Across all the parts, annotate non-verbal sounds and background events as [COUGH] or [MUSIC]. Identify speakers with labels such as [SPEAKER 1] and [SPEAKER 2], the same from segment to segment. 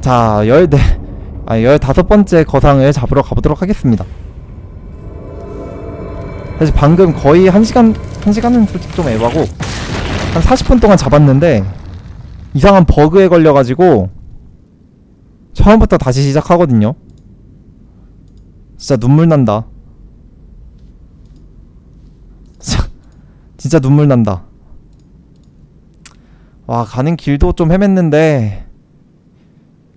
[SPEAKER 1] 자, 열네, 아, 열다섯 번째 거상을 잡으러 가보도록 하겠습니다. 사실 방금 거의 한 시간, 한 시간은 솔직히 좀 애바고, 한 40분 동안 잡았는데, 이상한 버그에 걸려가지고, 처음부터 다시 시작하거든요. 진짜 눈물 난다. 진짜, 진짜 눈물 난다. 와, 가는 길도 좀 헤맸는데,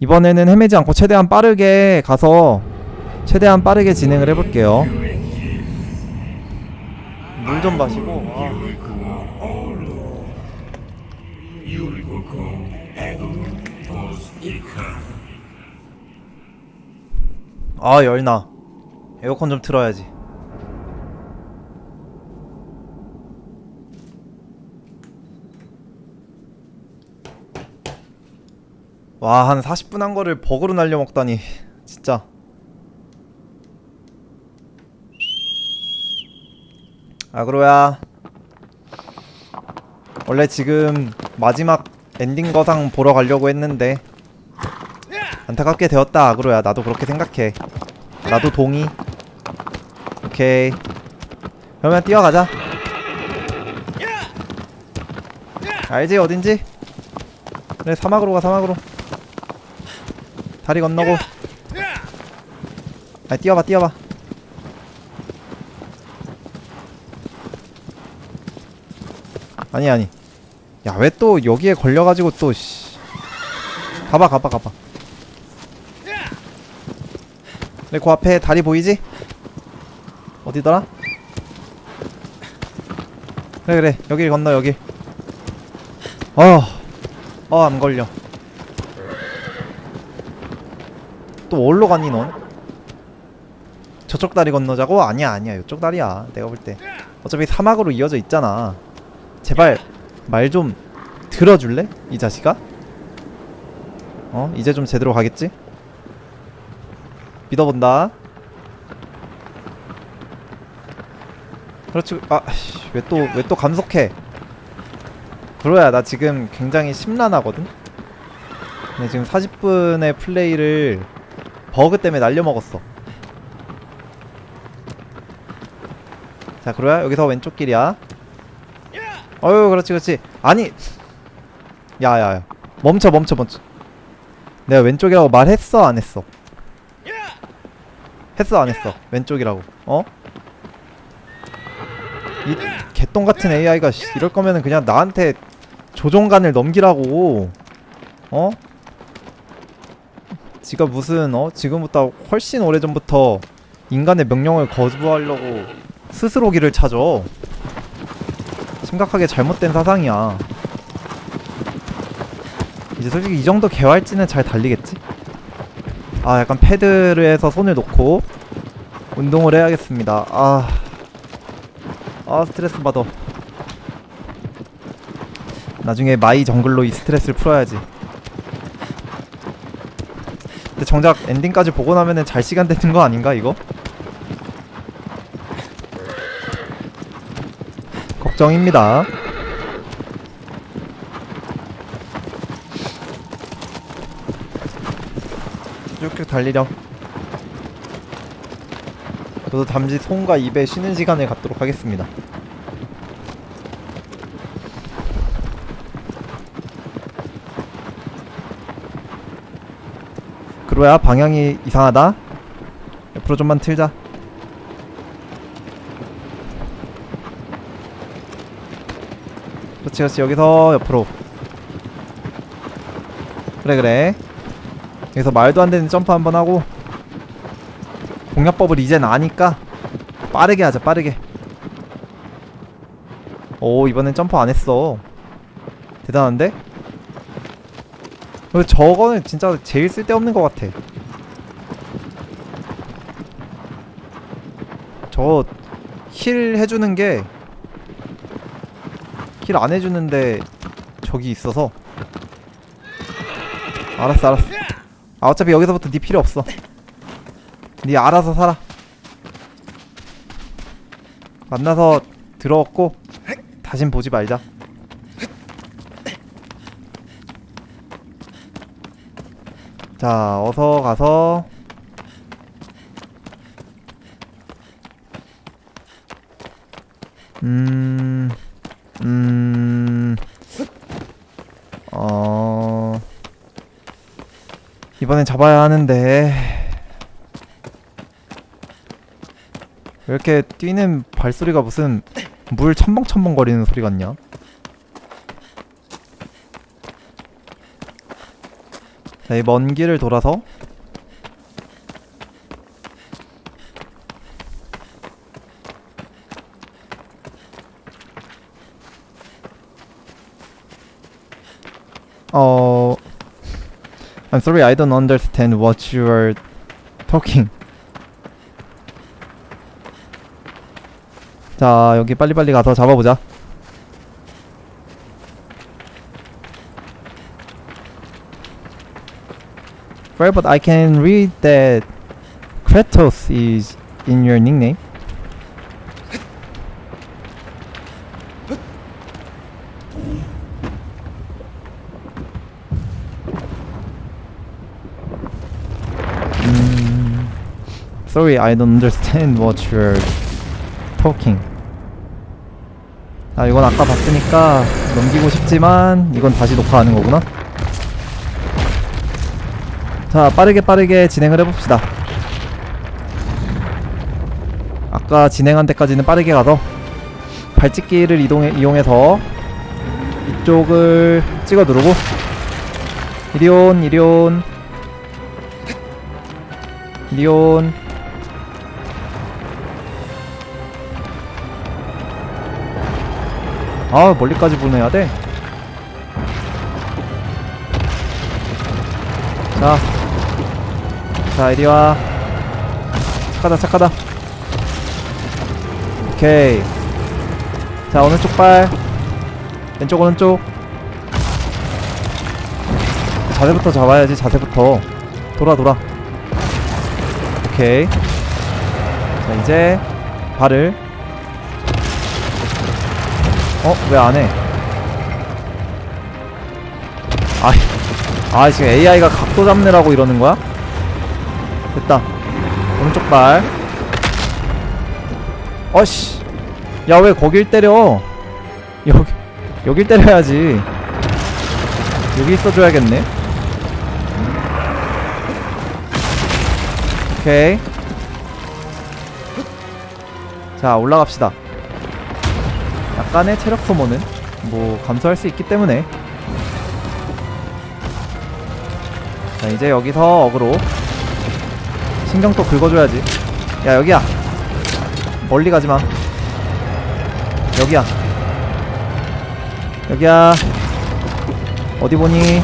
[SPEAKER 1] 이번에는 헤매지 않고 최대한 빠르게 가서 최대한 빠르게 진행을 해볼게요. 물 좀 마시고. 아, 아 열나. 에어컨 좀 틀어야지. 와, 한 40분 한 거를 버그로 날려 먹다니. 진짜. 아그로야. 원래 지금 마지막 엔딩 거상 보러 가려고 했는데 안타깝게 되었다 아그로야. 나도 그렇게 생각해. 나도 동의. 오케이. 그러면 뛰어가자. 알지 어딘지? 그래 사막으로 가 사막으로. 다리 건너고. 아 뛰어봐 뛰어봐. 아니 아니. 야 왜 또 여기에 걸려가지고 또 씨. 가봐 가봐 가봐. 그래 그 앞에 다리 보이지? 어디더라? 그래 그래. 여길 건너 여기 어어 안 걸려 또 어디로 가니 넌? 저쪽 다리 건너자고? 아니야 아니야 이쪽 다리야 내가 볼 때 어차피 사막으로 이어져 있잖아 제발 말 좀 들어줄래? 이 자식아? 어? 이제 좀 제대로 가겠지? 믿어본다 그렇지 아왜 또 왜 또 감속해 그로야 나 지금 굉장히 심란하거든? 근데 지금 40분의 플레이를 버그 때문에 날려먹었어. 자 그로야 여기서 왼쪽 길이야. 어유 그렇지 그렇지. 아니 야야야. 멈춰 멈춰 멈춰. 내가 왼쪽이라고 말했어 안 했어? 했어 안 했어? 왼쪽이라고. 어? 이 개똥같은 AI가 이럴 거면은 그냥 나한테 조종관을 넘기라고. 어? 지가 무슨 어? 지금부터 훨씬 오래 전부터 인간의 명령을 거부하려고 스스로 길을 찾아 심각하게 잘못된 사상이야. 이제 솔직히 이 정도 개활지는 잘 달리겠지? 아 약간 패드에서 손을 놓고 운동을 해야겠습니다. 아, 아 스트레스 받아. 나중에 마이 정글로 이 스트레스를 풀어야지 근데 정작 엔딩까지 보고 나면은 잘 시간 되는 거 아닌가 이거? 걱정입니다. 쭉쭉 달리렴. 저도 잠시 손과 입에 쉬는 시간을 갖도록 하겠습니다. 그로야 방향이 이상하다. 옆으로 좀만 틀자. 그렇지 그렇지 여기서 옆으로. 그래 그래. 여기서 말도 안 되는 점프 한번 하고 공략법을 이젠 아니까 빠르게 하자 빠르게. 오 이번엔 점프 안 했어. 대단한데? 어, 저거는 진짜 제일 쓸데없는 것 같아. 저 힐 해주는 게 힐 안 해주는데 저기 있어서. 알았어 알았어. 아 어차피 여기서부터 네 필요 없어. 네 알아서 살아. 만나서 들어왔고 다신 보지 말자 자, 어서 가서 음, 음, 어, 이번엔 잡아야 하는데 왜 이렇게 뛰는 발소리가 무슨 물 첨벙첨벙 거리는 소리 같냐? 자, 이 먼 길을 돌아서 어 I'm sorry I don't understand what you are talking 자 여기 빨리빨리 가서 잡아보자 Well, but I can read that Kratos is in your nickname. Mm, sorry, I don't understand what you're talking. 아, 이건 아까 봤으니까 넘기고 싶지만 이건 다시 녹화하는 거구나. 자 빠르게 빠르게 진행을 해봅시다. 아까 진행한 데까지는 빠르게 가서 발찍기를 이동해, 이용해서 이쪽을 찍어 누르고. 이리온 이리온. 이리온. 아 멀리까지 보내야 돼. 자, 자 이리 와. 착하다 착하다. 오케이. 자 오른쪽 발. 왼쪽 오른쪽. 자세부터 잡아야지 자세부터. 돌아 돌아. 오케이. 자 이제 발을. 어 왜 안 해? 아이. 아 지금 AI가 각도 잡느라고 이러는 거야? 됐다. 오른쪽 발. 어씨. 야 왜 거길 때려? 여기 여길 때려야지. 여기 있어줘야겠네. 오케이. 자 올라갑시다. 약간의 체력 소모는 뭐 감소할 수 있기 때문에. 자 이제 여기서 어그로 신경 또 긁어줘야지. 야 여기야. 멀리 가지마. 여기야. 여기야. 어디 보니?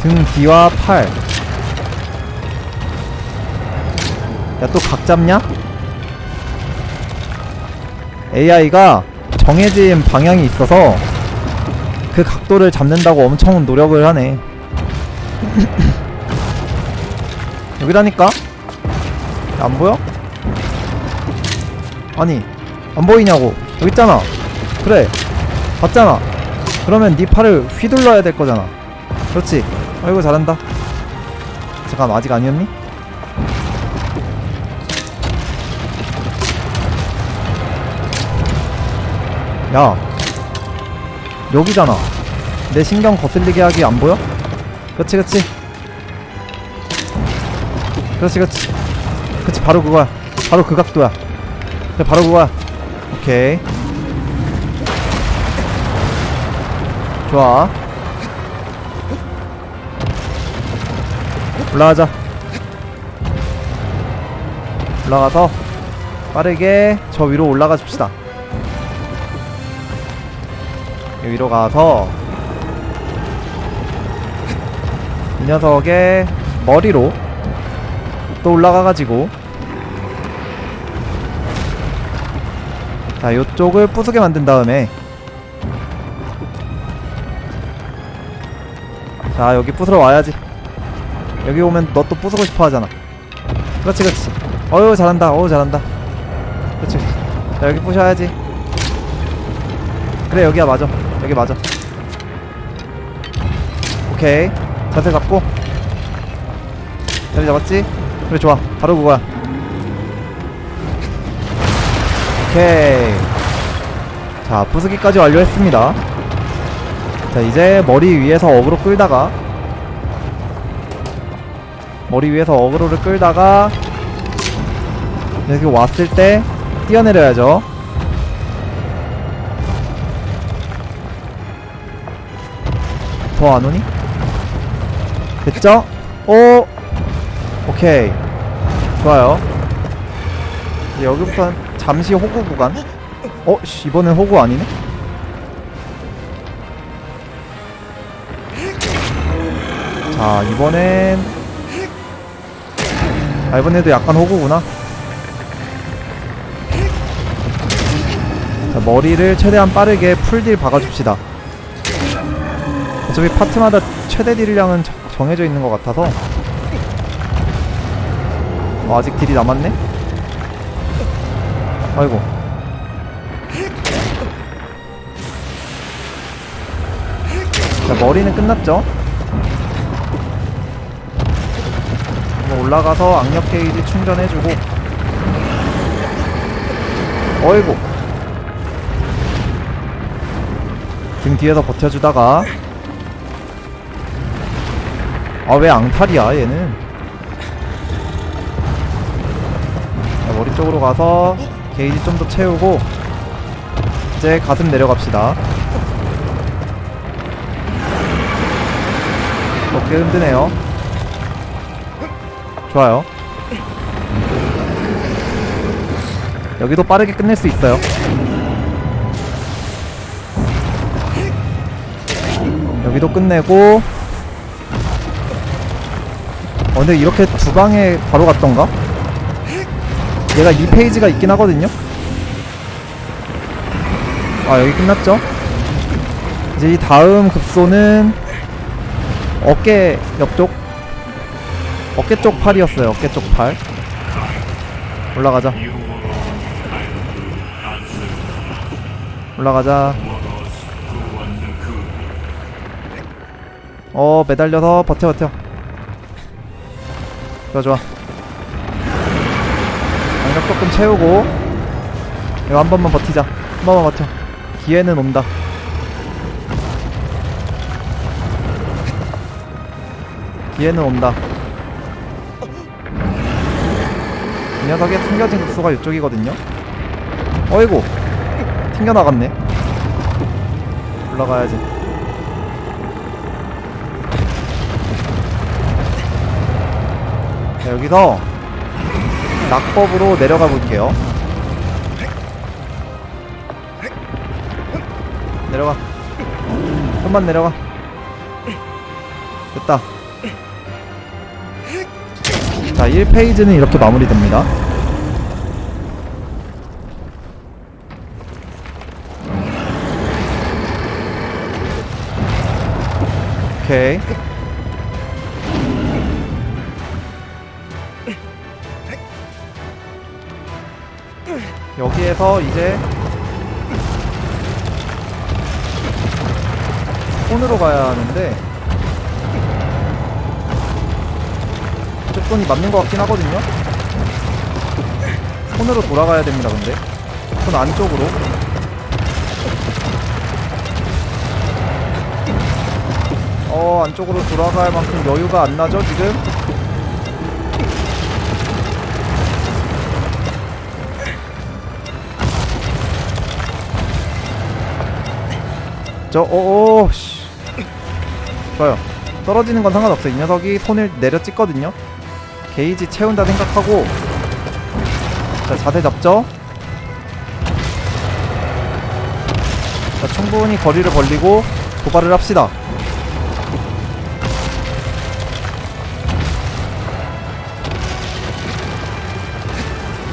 [SPEAKER 1] 등 뒤와 팔. 야 또 각 잡냐? AI가 정해진 방향이 있어서 그 각도를 잡는다고 엄청 노력을 하네. [LAUGHS] 여기라니까? 안 보여? 아니, 안 보이냐고. 여기 있잖아. 그래. 봤잖아. 그러면 네 팔을 휘둘러야 될 거잖아. 그렇지. 아이고, 잘한다. 잠깐, 아직 아니었니? 야, 여기잖아. 내 신경 거슬리게 하기 안 보여? 그렇지, 그렇지. 그렇지, 그렇지. 그렇지, 바로 그거야. 바로 그 각도야. 그래, 바로 그거야. 오케이. 좋아. 올라가자. 올라가서 빠르게 저 위로 올라가 줍시다. 여기로 가서 이 녀석의 머리로 또 올라가가지고. 자 요쪽을 부수게 만든 다음에. 자 여기 부수러 와야지. 여기 오면 너 또 부수고 싶어 하잖아. 그렇지 그렇지. 어유 잘한다. 어우 잘한다. 그렇지. 자 여기 부셔야지. 그래 여기야 맞아. 여기 맞아. 오케이 자세 잡고. 자리 잡았지? 그래 좋아. 바로 그거야. 오케이. 자 부수기까지 완료했습니다. 자 이제 머리 위에서 어그로 끌다가 머리 위에서 어그로를 끌다가 여기 왔을 때 뛰어내려야죠. 더 안 오니? 됐죠? 오! 오케이 좋아요 이제 여기부터는 잠시 호구 구간 어? 씨, 이번엔 호구 아니네? 자 이번엔 아 이번에도 약간 호구구나 자 머리를 최대한 빠르게 풀딜 박아줍시다 어차피 파트마다 최대 딜량은 정- 정해져 있는 것 같아서. 어, 아직 딜이 남았네? 아이고. 자 머리는 끝났죠? 올라가서 악력 게이지 충전해주고. 어이구. 등 뒤에서 버텨주다가 아 왜 앙탈이야 얘는? 자, 머리 쪽으로 가서 게이지 좀 더 채우고 이제 가슴 내려갑시다. 어깨 흔드네요. 좋아요. 여기도 빠르게 끝낼 수 있어요. 여기도 끝내고 어 근데 이렇게 두 방에 바로 갔던가? 얘가 2페이지가 있긴 하거든요? 아 여기 끝났죠? 이제 이 다음 급소는 어깨 옆쪽 어깨 쪽 팔이었어요 어깨 쪽팔 올라가자 올라가자 어 매달려서 버텨 버텨 좋아 좋아. 강력 조금 채우고 이거 한 번만 버티자. 한 번만 버텨. 기회는 온다. 기회는 온다. 이 녀석의 숨겨진 급소가 이쪽이거든요? 어이구. 튕겨나갔네. 올라가야지 자, 여기서 낙법으로 내려가 볼게요. 내려가. 좀만 내려가. 됐다. 자, 1페이지는 이렇게 마무리됩니다. 오케이. 여기에서 이제 손으로 가야 하는데 조건이 맞는 것 같긴 하거든요. 손으로 돌아가야 됩니다 근데. 손 안쪽으로. 어 안쪽으로 돌아갈 만큼 여유가 안 나죠 지금 저, 오, 오, 씨. 좋아요. 떨어지는 건 상관없어요. 이 녀석이 손을 내려 찍거든요. 게이지 채운다 생각하고. 자, 자세 잡죠? 자, 충분히 거리를 벌리고 도발을 합시다.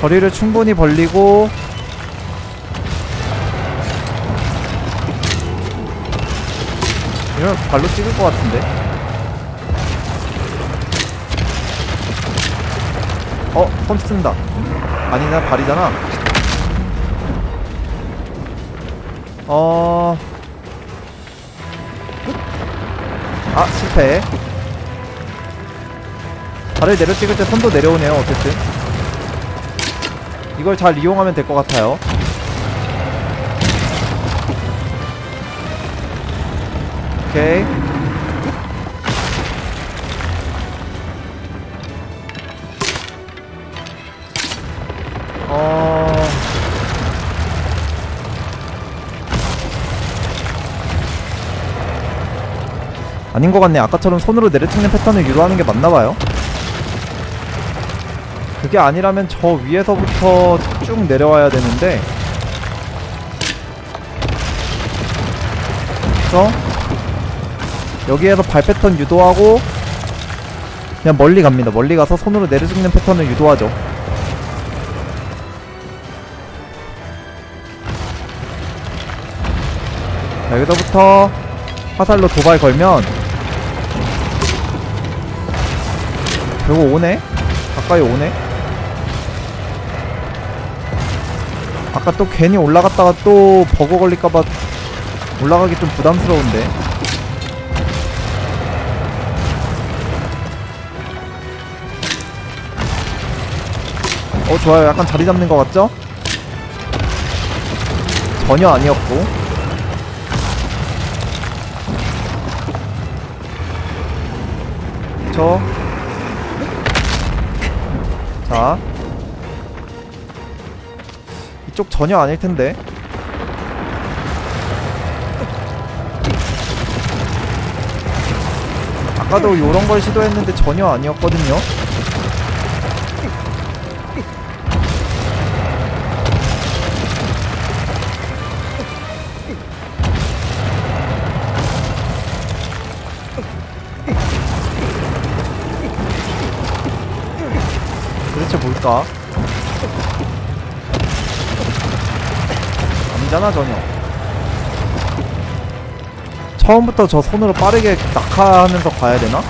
[SPEAKER 1] 거리를 충분히 벌리고 이러면 발로 찍을 것 같은데? 어? 손 쓴다. 아니나 발이잖아. 어... 아 실패. 발을 내려 찍을 때 손도 내려오네요 어쨌든. 이걸 잘 이용하면 될 것 같아요 오케이 어... 아닌 것 같네. 아까처럼 손으로 내려찍는 패턴을 유도하는 게 맞나 봐요. 그게 아니라면 저 위에서부터 쭉 내려와야 되는데 그래서 여기에서 발 패턴 유도하고 그냥 멀리 갑니다. 멀리 가서 손으로 내려찍는 패턴을 유도하죠. 자, 여기서부터 화살로 도발 걸면 결국 오네? 가까이 오네? 아까 또 괜히 올라갔다가 또 버거 걸릴까봐 올라가기 좀 부담스러운데 어 좋아요 약간 자리 잡는 것 같죠? 전혀 아니었고 저. 자. 이쪽 전혀 아닐 텐데. 아까도 요런 걸 시도했는데 전혀 아니었거든요. 뭘까? 아니잖아 전혀 처음부터 저 손으로 빠르게 낙하하면서 가야 되나?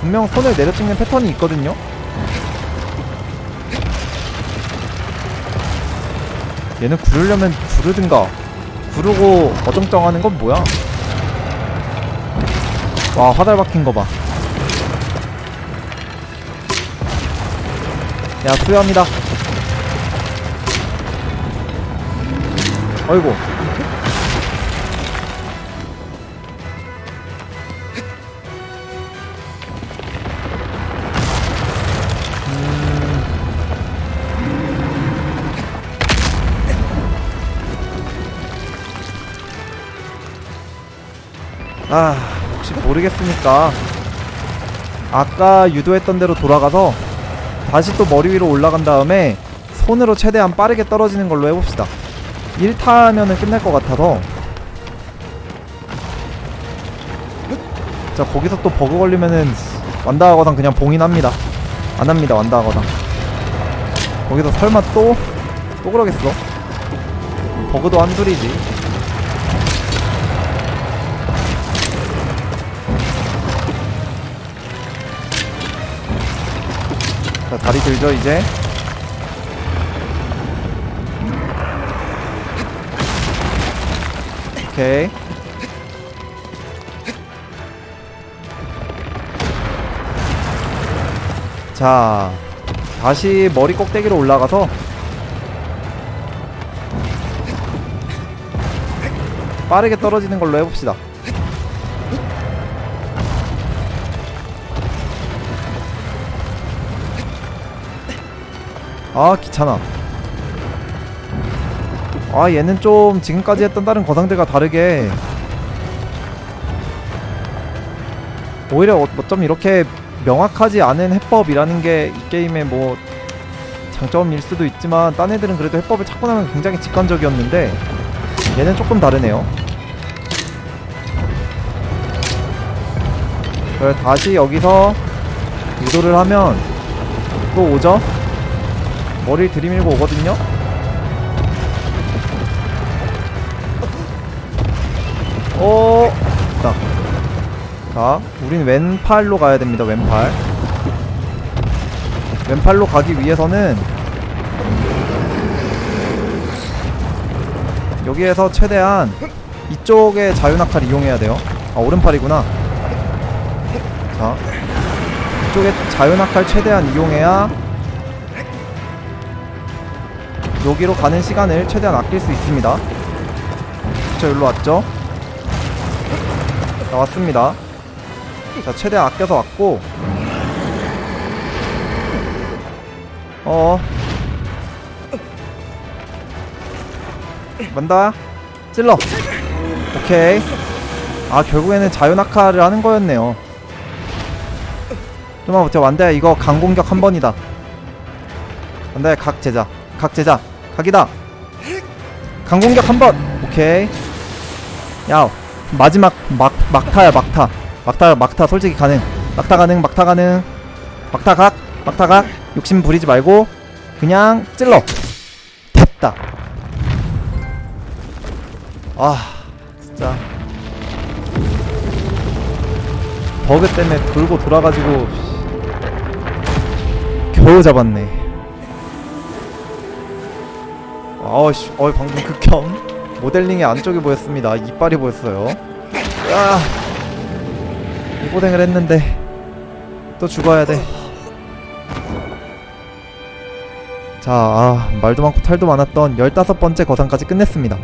[SPEAKER 1] 분명 손을 내려찍는 패턴이 있거든요? 얘는 구르려면 구르든가 구르고 어정쩡하는 건 뭐야? 와 화살 박힌 거봐. 야 수여합니다. 어이구. 아 혹시 모르겠으니까 아까 유도했던 대로 돌아가서 다시 또 머리 위로 올라간 다음에 손으로 최대한 빠르게 떨어지는 걸로 해봅시다. 1타면은 끝날 것 같아서. 자 거기서 또 버그 걸리면은 완다하거당 그냥 봉인합니다. 안합니다 완다하거당 거기서 설마 또? 또 그러겠어? 버그도 한둘이지 다리 들죠 이제? 오케이. 자 다시 머리 꼭대기로 올라가서 빠르게 떨어지는 걸로 해봅시다 아 귀찮아. 아 얘는 좀 지금까지 했던 다른 거상들과 다르게. 오히려 어- 어쩜 이렇게 명확하지 않은 해법이라는 게 이 게임의 뭐 장점일 수도 있지만 딴 애들은 그래도 해법을 찾고 나면 굉장히 직관적이었는데 얘는 조금 다르네요. 그래 다시 여기서 유도를 하면 또 오죠 머리를 들이밀고 오거든요. 오 자, 자 우린 왼팔로 가야 됩니다 왼팔. 왼팔로 가기 위해서는 여기에서 최대한 이쪽에 자유낙하를 이용해야 돼요. 아 오른팔이구나. 자 이쪽에 자유낙하를 최대한 이용해야 여기로 가는 시간을 최대한 아낄 수 있습니다. 저 여기로 왔죠? 자 왔습니다. 자 최대한 아껴서 왔고. 어. 만다. 찔러. 오케이. 아 결국에는 자유낙하를 하는 거였네요. 좀만 버텨 완다야 이거 강공격 한 번이다. 완다야 각 제자. 각 제자 각이다. 강공격 한번. 오케이. 야 마지막 막 막타야 막타. 막타 막타 솔직히 가능. 막타 가능 막타 가능. 막타 각 막타 각. 욕심 부리지 말고 그냥 찔러. 됐다. 아 진짜. 버그 때문에 돌고 돌아가지고 겨우 잡았네 아우씨. 어이 방금 극혐 모델링의 안쪽이 보였습니다. 이빨이 보였어요. 야, 이 고생을 했는데 또 죽어야 돼. 자, 아, 말도 많고 탈도 많았던 15번째 거상까지 끝냈습니다.